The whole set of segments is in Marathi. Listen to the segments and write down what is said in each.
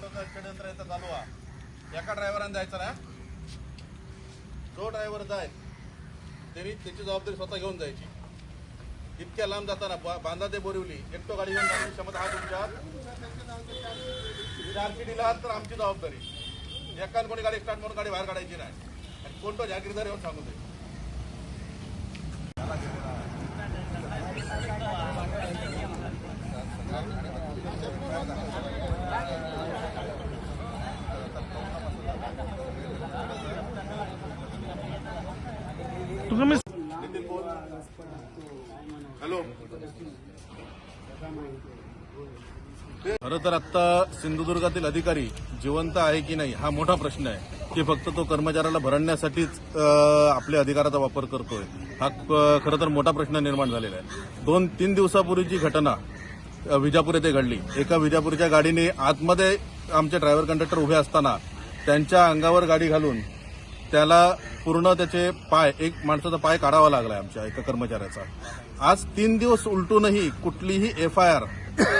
पाठवता षडयंत्र याचं चालू आहे एका ड्रायव्हराने जायचं ना जो ड्रायव्हर जाय त्यांनी त्याची जबाबदारी स्वतः घेऊन जायची. इतक्या लांब जाताना बा- बांधा ते बोरिवली. एकटो गाडी घेऊन जाण्याची क्षमता हा तुमच्या चारशे दिला तर आमची जबाबदारी. एकान कोणी गाडी स्टार्ट म्हणून गाडी बाहेर काढायची नाही. आणि कोणतो जागीरदार येऊन सांगू दे. तुम्ही नितीन बोल हॅलो. खरं तर आता सिंधुदुर्गातील अधिकारी जिवंत आहे की नाही हा मोठा प्रश्न आहे. की फक्त तो कर्मचाऱ्याला भरण्यासाठीच आपल्या अधिकाराचा वापर करतोय. हा खरं तर मोठा प्रश्न निर्माण झालेला आहे. दोन तीन दिवसापूर्वीची घटना विजापूर येथे घडली एका विजापूरच्या गाडीने आतमध्ये आमचे ड्रायव्हर कंडक्टर उभे असताना त्यांच्या अंगावर गाडी घालून त्याला पूर्ण त्याचे पाय एक माणसाचा पाय काढावा लागलाय आमच्या एका कर्मचाऱ्याचा. आज तीन दिवस उलटूनही कुठलीही एफ आय आर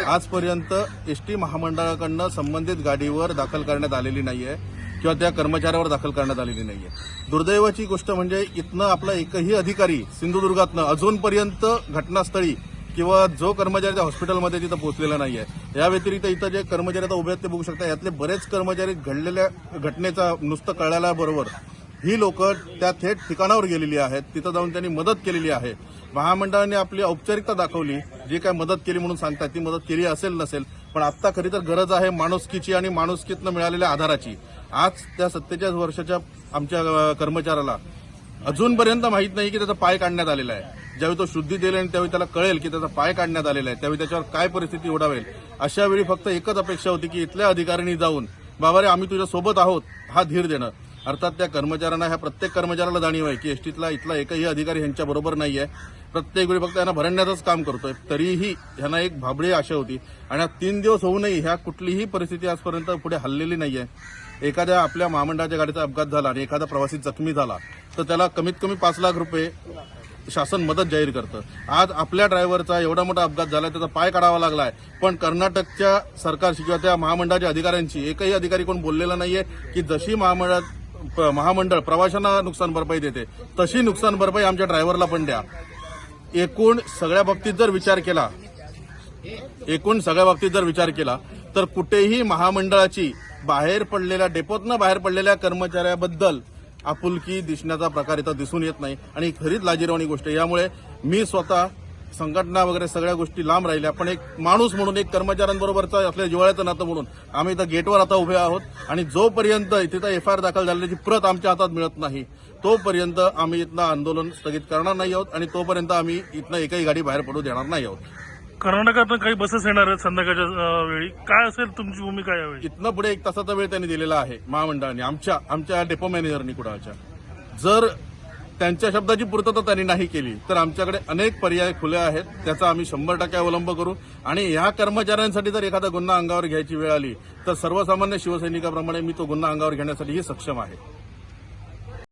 आजपर्यंत एस टी महामंडळाकडनं संबंधित गाडीवर दाखल करण्यात आलेली नाहीये किंवा त्या कर्मचाऱ्यावर दाखल करण्यात आलेली नाहीये. दुर्दैवाची गोष्ट म्हणजे इथनं आपला एकही अधिकारी सिंधुदुर्गातनं अजूनपर्यंत घटनास्थळी किंवा जो कर्मचारी त्या हॉस्पिटलमध्ये तिथं पोहोचलेला नाहीये या व्यतिरिक्त इथं जे कर्मचारी आता उभे आहेत ते बघू शकता. यातले बरेच कर्मचारी घडलेल्या घटनेचा नुसतं कळल्याबरोबर ही लोक त्या थेट ठिकाणावर गेलेली आहेत. तिथं जाऊन त्यांनी मदत केलेली आहे. महामंडळाने आपली औपचारिकता दाखवली. जी काय मदत केली म्हणून सांगतात ती मदत केली असेल नसेल पण आत्ता खरी तर गरज आहे माणुसकीची आणि माणुसकीतनं मिळालेल्या आधाराची. आज त्या सत्तेचाळीस वर्षाच्या आमच्या कर्मचाऱ्याला अजूनपर्यंत माहीत नाही की त्याचा पाय काढण्यात आलेला आहे. ज्यावेळी तो शुद्धी देईल आणि त्यावेळी त्याला कळेल की त्याचा पाय काढण्यात आलेला आहे. त्यावेळी त्याच्यावर काय परिस्थिती ओढावेल? अशा वेळी फक्त एकच अपेक्षा होती की इथल्या अधिकाऱ्यांनी जाऊन बाबा रे आम्ही तुझ्या सोबत आहोत हा धीर देणं. अर्थात त्या कर्मचाऱ्यांना ह्या प्रत्येक कर्मचाऱ्याला जाणीव आहे की एसटीतला इथला एकही अधिकारी ह्यांच्या बरोबर आहे प्रत्येक वेळी फक्त यांना भरण्याचंच काम करतोय. तरीही ह्यांना एक भाबडी आशा होती. आणि तीन दिवस होऊनही ह्या कुठलीही परिस्थिती आजपर्यंत पुढे हल्लेली नाहीये. एखाद्या आपल्या महामंडळाच्या गाडीचा अपघात झाला आणि एखादा प्रवासी जखमी झाला तर त्याला कमीत कमी पाच लाख रुपये शासन मदत जाहीर करतं. आज आपल्या ड्रायव्हरचा एवढा मोठा अपघात झाला त्याचा पाय काढावा लागलाय. पण कर्नाटकच्या सरकारशी किंवा त्या महामंडळाच्या अधिकाऱ्यांशी एकही अधिकारी कोण बोललेला नाहीये की जशी महामंडळ महामंडळ प्रवाशांना नुकसान भरपाई देते तशी नुकसान भरपाई आमच्या ड्रायव्हरला पण द्या. एकूण सगळ्या बाबतीत जर विचार केला एकूण सगळ्या बाबतीत जर विचार केला तर कुठेही महामंडळाची बाहेर पडलेल्या डेपोतनं बाहेर पडलेल्या कर्मचाऱ्याबद्दल आपुलकी दिसण्याचा प्रकार इथं दिसून येत नाही. आणि खरीच लाजिरवाणी गोष्ट यामुळे मी स्वतः संघटना वगैरे सगळ्या गोष्टी लांब राहिल्या. पण एक माणूस म्हणून एक कर्मचाऱ्यांबरोबरचा असल्या जिवाळ्याचं नातं म्हणून आम्ही इथं गेटवर आता उभे आहोत. आणि जोपर्यंत तिथं एफ आय आर दाखल झालेली प्रत आमच्या हातात मिळत नाही तोपर्यंत आम्ही इथलं आंदोलन स्थगित करणार नाही आहोत आणि तोपर्यंत आम्ही इथनं एकही गाडी बाहेर पडू देणार नाही आहोत. कर्नाटकातनं काही बसेस येणार आहेत संध्याकाळच्या वेळी. काय असेल तुमची भूमिका यावेळी? इथनं पुढे एक तासाचा वेळ त्यांनी दिलेला आहे महामंडळाने आमच्या आमच्या डेपो मॅनेजरनी कुणाच्या जर त्यांच्या शब्दाची पूर्तता त्यांनी नाही केली. तर आमच्याकडे अनेक पर्याय खुले आहेत त्याचा आम्ही शंभर टक्के अवलंब करू. आणि ह्या कर्मचाऱ्यांसाठी जर एखादा गुन्हा अंगावर घ्यायची वेळ आली तर सर्वसामान्य शिवसैनिकाप्रमाणे मी तो गुन्हा अंगावर घेण्यासाठीही सक्षम आहे.